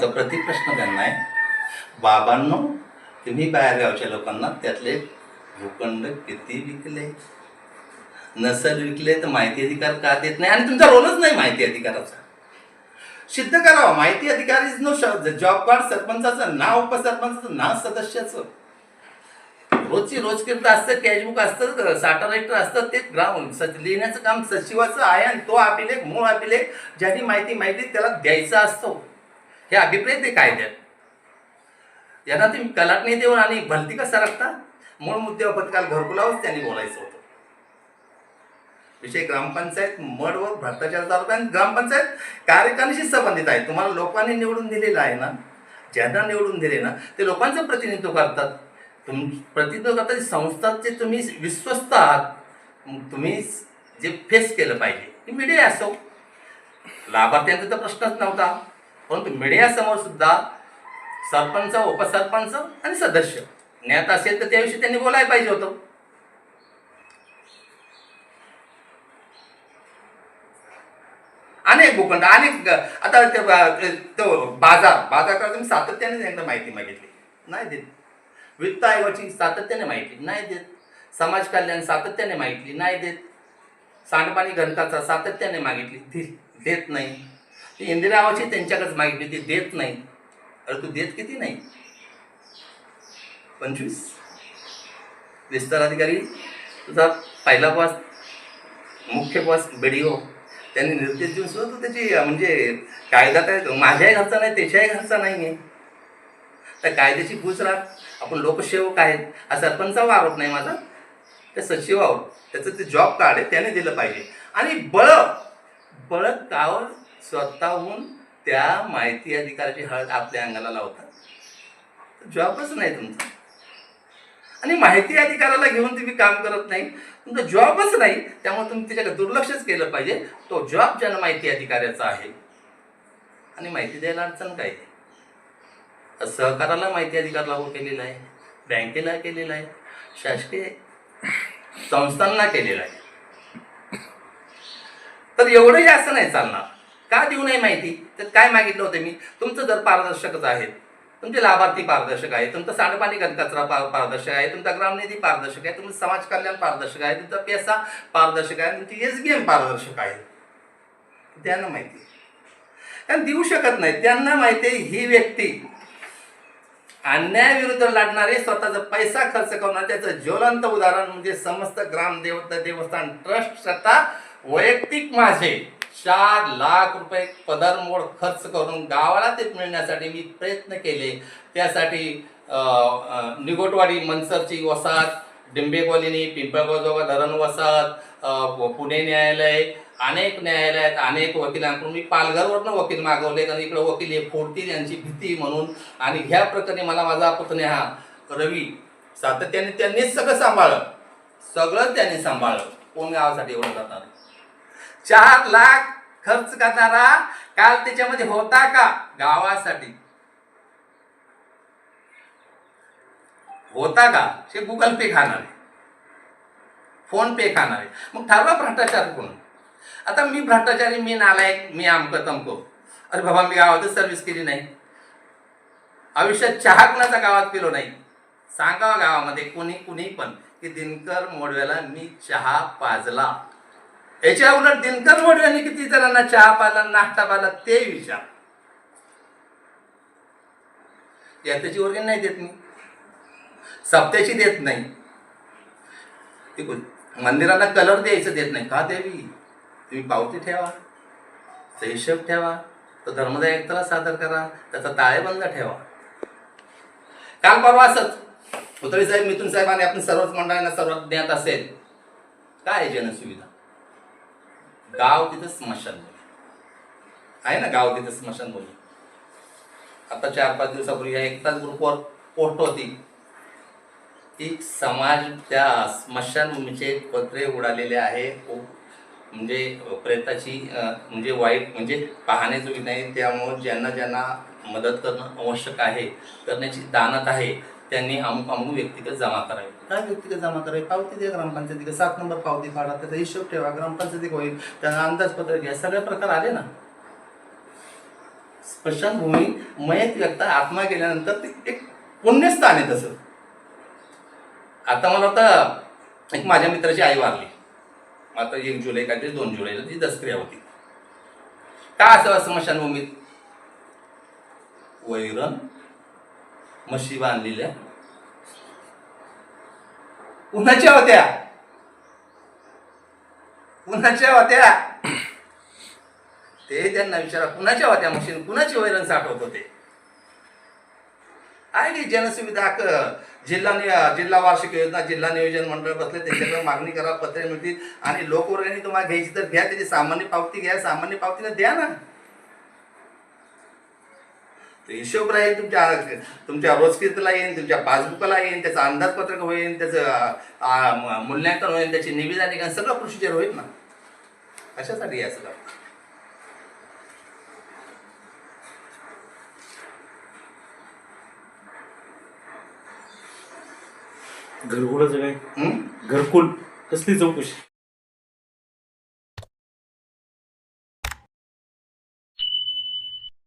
माझा प्रतिप्रश्न त्यांना आहे. बाबांनो तुम्ही बाहेरगावच्या लोकांना त्यातले भूखंड किती विकले? नसल विकले तर माहिती अधिकार का देत नाही? आणि तुमचा रोलच नाही माहिती अधिकाराचा. सिद्ध करावा. माहिती अधिकार इज नो जॉब कार्ड सरपंचाचं ना उपसरपंचाचं ना सदस्याचं. रोजची रोज किरत असतं कॅशबुक असतं साठा रेक्टर असतं ते ग्राउंड सच लिहिण्याचं काम सचिवाचं आहे आणि तो अभिलेख मूळ अभिलेख ज्यांनी माहिती माहिती त्याला द्यायचा असतो. हे अभिप्रेत आहे कायद्यात. यांना तुम्ही कलाटणी देऊन आणि भलती कसा सरकता मूळ मुद्द्यावर पत्काल घरकुलावरच त्यांनी बोलायचं होतं. विषय ग्रामपंचायत मड व भ्रष्टाचार चालू आहे आणि ग्रामपंचायत कार्यकारणीशी संबंधित आहे. तुम्हाला लोकांनी निवडून दिलेलं आहे ना? ज्यांना निवडून दिले ना ते लोकांचं प्रतिनिधित्व करतात. तुम प्रतिनिधित्व करतात. संस्थाचे तुम्ही विश्वस्त आहात. तुम्ही जे फेस केलं पाहिजे. मीडिया असो. लाभार्थ्यांचा तर प्रश्नच नव्हता. परंतु मीडियासमोर सुद्धा सरपंच उपसरपंच आणि सदस्य ज्ञात असेल तर त्याविषयी त्यांनी बोलायला पाहिजे होतं. अनेक भूखंड अनेक आता ते तो बाजार बाजार तुम्ही सातत्याने त्यांना माहिती मागितली. नाही देत. वित्त आयोगाची सातत्याने माहिती नाही देत. समाज कल्याण सातत्याने मागितली नाही देत. सांडपाणी घनकाचा सातत्याने मागितली. देत नाही. ते इंदिरा आवाची त्यांच्याकडेच मागितली. ती देत नाही. अरे तू देत किती नाही? पंचवीस? विस्तार अधिकारी तुझा पहिला बॉस मुख्य बॉस बीडीओ त्यांनी निर्देश देऊन सुद्धा तू त्याची म्हणजे कायदा काय माझ्याही घरचा नाही त्याच्याही घरचा नाही आहे तर कायद्याची पूच राख. आपण लोकसेवक आहेत. हा सरपंचावर आरोप नाही माझा. त्या सचिवावर. त्याचं ते जॉब कार्ड आहे त्याने दिलं पाहिजे. आणि बळ बळ कावर स्वतःहून त्या माहिती अधिकाराची हळद आपल्या अंगाला लावतात. जॉबच नाही तुमचा आणि माहिती अधिकाराला घेऊन तुम्ही काम करत नाही तुमचा जॉबच नाही त्यामुळे तुम्ही त्याच्याकडे दुर्लक्षच केलं पाहिजे. तो जॉब ज्यांना माहिती अधिकाऱ्याचा आहे आणि माहिती द्यायला अडचण काय? सहकाराला माहिती अधिकार लागू केलेला आहे बँकेला केलेला आहे शासकीय संस्थांना केलेला आहे. तर एवढंही असं नाही चालणार. का देऊ नये माहिती? तर काय मागितलं होतं मी? तुमचं जर पारदर्शकच आहे तुमचे लाभार्थी पारदर्शक आहे तुमचा सांडपाणी कचरा पार पारदर्शक आहे तुमचा ग्रामनिधी पारदर्शक आहे तुमचं समाज कल्याण पारदर्शक आहे तुमचा पैसा पारदर्शक आहे तुमची एस बी एम पारदर्शक आहे. त्यांना माहिती आहे. कारण देऊ शकत नाही. त्यांना माहिती आहे ही व्यक्ती अन्यायाविरुद्ध लढणारे स्वतःचा पैसा खर्च करून त्याचं ज्वलंत उदाहरण म्हणजे समस्त ग्रामदेवता देवस्थान ट्रस्ट स्वतः वैयक्तिक माझे. चार लाख रुपये पदरमोड खर्च करून गावाला ते मिळण्यासाठी मी प्रयत्न केले. त्यासाठी निगोटवाडी मनसरची वसाहत डिंबे कॉलनी पिंपळगावजवळ धरण वसाहत पुणे न्यायालय अनेक न्यायालयात अनेक वकिलांकडून मी पालघरवरनं वकील मागवले. कारण इकडे वकील हे फोडतील यांची भीती म्हणून. आणि ह्या प्रकरणी मला माझा पुतण्या हा रवी सातत्याने त्यांनीच सगळं सांभाळलं. सगळं त्यांनी सांभाळलं. कोण गावासाठी एवढं जातात चार लाख खर्च करणारा काल त्याच्यामध्ये होता का? गावासाठी. होता का? ते गुगल पे खाणार आहे. फोन पे खाणार आहे. मग ठरवा भ्रष्टाचार कोण? आता मी भ्रष्टाचारी मी नालायक मी आमक तमको. अरे बाबा मी गावातच सर्व्हिस केली नाही. आयुष्यात चहा कुणाचा गावात पिलो नाही? सांगावा गावामध्ये कोणी कुणी पण की दिनकर मोडव्याला मी चहा पाजला. याच्या उलट दिनकर मोडव्याने किती जणांना चहा पाला नाश्ता पाला ते विचार. याच्याची वर्गणी नाही देत मी. सप्त्याची देत नाही. मंदिराला कलर द्यायचं देत नाही. का देवी? तुम्ही पावती ठेवा. त्याचा हिशोब ठेवा. तो धर्मदाय आयुक्ताला सादर करा. त्याचा ताळेबंद ठेवा. काल परवा असंच. पुतळी साहेब मिथून साहेब आणि आपण सर्वच मंडळांना सर्व ज्ञात असेल. काय आहे जनसुविधा? गाव तिथं स्मशान आहे ना गाव तिथं स्मशान आता चार पाच दिवसापूर्वी या एकताच ग्रुपवर पोस्ट होती. की समाज त्या स्मशानभूमीचे पत्रे उडालेले आहे. म्हणजे प्रेताची म्हणजे वाईट म्हणजे पाहण्याजोगी नाही. त्यामुळं ज्यांना ज्यांना मदत करणं आवश्यक आहे करण्याची दानत आहे त्यांनी अमुक अमुक व्यक्तिगत जमा करावे. काय व्यक्तिगत जमा करावी? पावती द्या ग्रामपंचायतीकडे. सात नंबर पावती फाडा त्याचा हिशोब ठेवा. ग्रामपंचायती होईल. त्यांना अंदाजपत्र घ्या. सगळे प्रकार आले ना? स्मशानभूमी मयत व्यक्त आत्मा गेल्यानंतर ते एक पुण्यस्थान आहे तसं. आता मला आता एक माझ्या मित्राची आई वारली. आता एक जुलै काय ते दोन जुलैला ती दसक्रिया होती. का असं स्मशानभूमीत वैरण म्हशी बांधलेल्या. उन्हाच्या होत्या. कुणाच्या होत्या. ते त्यांना विचारा कुणाच्या होत्या मशीन कुणाचे वैरण साठवत होते? आहे की जनसुविधा जिल्हा जिल्हा वार्षिक योजना जिल्हा नियोजन मंडळ बसले त्यांच्याकडे मागणी करा पत्रे मिळतील आणि लोकवर्गणी तुम्हाला घ्यायची तर घ्या त्याची सामान्य पावती घ्या सामान्य पावतीने द्या ना. ते हिशोब राहील तुमच्या तुमच्या रोजकीतला येईल तुमच्या पासबुकला येईल त्याचं अंदाजपत्रक होईल त्याचं मूल्यांकन होईल त्याची निविदा निघाल सगळं प्रोसिजर होईल ना? कशासाठी आहे सगळं. घरकुलाचं काय? घरकुल कसली चौकशी?